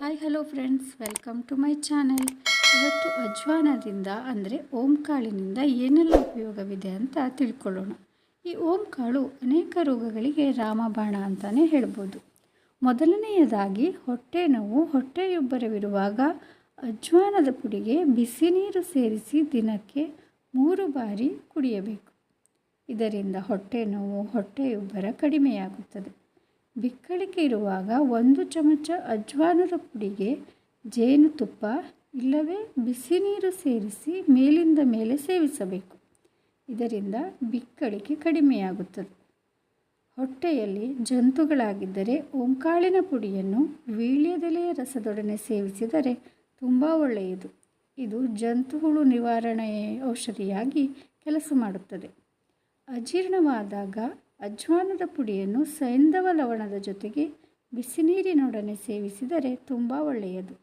Hi hello friends welcome to my channel ಇವತ್ತು ಅಜ್ವಾನದಿಂದ, ಅಂದರೆ ಓಂ ಕಾಳಿನಿಂದ ಏನೆಲ್ಲ ಉಪಯೋಗವಿದೆ ಅಂತ ತಿಳ್ಕೊಳ್ಳೋಣ. ಈ ಓಂ ಕಾಳು ಅನೇಕ ರೋಗಗಳಿಗೆ ರಾಮಬಾಣ ಅಂತಲೇ ಹೇಳ್ಬೋದು. ಮೊದಲನೆಯದಾಗಿ, ಹೊಟ್ಟೆ ನೋವು ಹೊಟ್ಟೆಯುಬ್ಬರವಿರುವಾಗ ಅಜ್ವಾನದ ಪುಡಿಗೆ ಬಿಸಿ ನೀರು ಸೇರಿಸಿ ದಿನಕ್ಕೆ ಮೂರು ಬಾರಿ ಕುಡಿಯಬೇಕು. ಇದರಿಂದ ಹೊಟ್ಟೆ ನೋವು ಹೊಟ್ಟೆಯುಬ್ಬರ ಕಡಿಮೆಯಾಗುತ್ತದೆ. ಬಿಕ್ಕಳಿಕೆ ಇರುವಾಗ ಒಂದು ಚಮಚ ಅಜ್ವಾನದ ಪುಡಿಗೆ ಜೇನುತುಪ್ಪ ಇಲ್ಲವೇ ಬಿಸಿ ನೀರು ಸೇರಿಸಿ ಮೇಲಿಂದ ಮೇಲೆ ಸೇವಿಸಬೇಕು. ಇದರಿಂದ ಬಿಕ್ಕಳಿಕೆ ಕಡಿಮೆಯಾಗುತ್ತದೆ. ಹೊಟ್ಟೆಯಲ್ಲಿ ಜಂತುಗಳಾಗಿದ್ದರೆ ಓಂಕಾಳಿನ ಪುಡಿಯನ್ನು ವೀಳ್ಯದೆಲೆಯ ರಸದೊಡನೆ ಸೇವಿಸಿದರೆ ತುಂಬ ಒಳ್ಳೆಯದು. ಇದು ಜಂತುಹುಳು ನಿವಾರಣೆ ಔಷಧಿಯಾಗಿ ಕೆಲಸ ಮಾಡುತ್ತದೆ. ಅಜೀರ್ಣವಾದಾಗ ಅಜ್ವಾನದ ಪುಡಿಯನ್ನು ಸೈಂಧವ ಲವಣದ ಜೊತೆಗೆ ಬಿಸಿ ನೀರಿನೊಡನೆ ಸೇವಿಸಿದರೆ ತುಂಬ ಒಳ್ಳೆಯದು.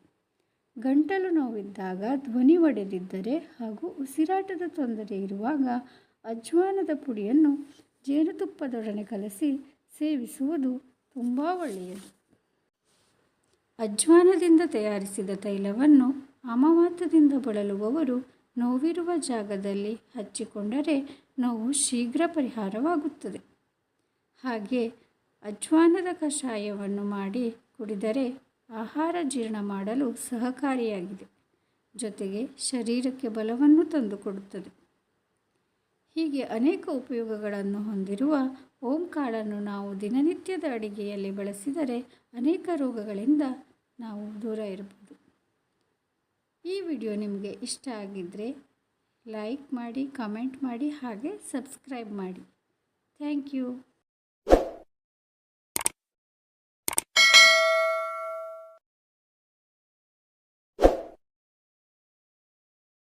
ಗಂಟಲು ನೋವಿದ್ದಾಗ ಧ್ವನಿ ಒಡೆದಿದ್ದರೆ ಹಾಗೂ ಉಸಿರಾಟದ ತೊಂದರೆ ಇರುವಾಗ ಅಜ್ವಾನದ ಪುಡಿಯನ್ನು ಜೇನುತುಪ್ಪದೊಡನೆ ಕಲಸಿ ಸೇವಿಸುವುದು ತುಂಬ ಒಳ್ಳೆಯದು. ಅಜ್ವಾನದಿಂದ ತಯಾರಿಸಿದ ತೈಲವನ್ನು ಅಮವಾತದಿಂದ ಬಳಲುವವರು ನೋವಿರುವ ಜಾಗದಲ್ಲಿ ಹಚ್ಚಿಕೊಂಡರೆ ನೋವು ಶೀಘ್ರ ಪರಿಹಾರವಾಗುತ್ತದೆ. ಹಾಗೆ ಅಜ್ವಾನದ ಕಷಾಯವನ್ನು ಮಾಡಿ ಕುಡಿದರೆ ಆಹಾರ ಜೀರ್ಣ ಮಾಡಲು ಸಹಕಾರಿಯಾಗಿದೆ. ಜೊತೆಗೆ ಶರೀರಕ್ಕೆ ಬಲವನ್ನು ತಂದುಕೊಡುತ್ತದೆ ಹೀಗೆ ಅನೇಕ ಉಪಯೋಗಗಳನ್ನು ಹೊಂದಿರುವ ಓಂ ಕಾಳನ್ನು ನಾವು ದಿನನಿತ್ಯದ ಅಡಿಗೆಯಲ್ಲಿ ಬಳಸಿದರೆ ಅನೇಕ ರೋಗಗಳಿಂದ ನಾವು ದೂರ ಇರಬಹುದು. ಈ ವಿಡಿಯೋ ನಿಮಗೆ ಇಷ್ಟ ಆಗಿದ್ದರೆ ಲೈಕ್ ಮಾಡಿ, ಕಮೆಂಟ್ ಮಾಡಿ ಹಾಗೆ ಸಬ್ಸ್ಕ್ರೈಬ್ ಮಾಡಿ. Thank you.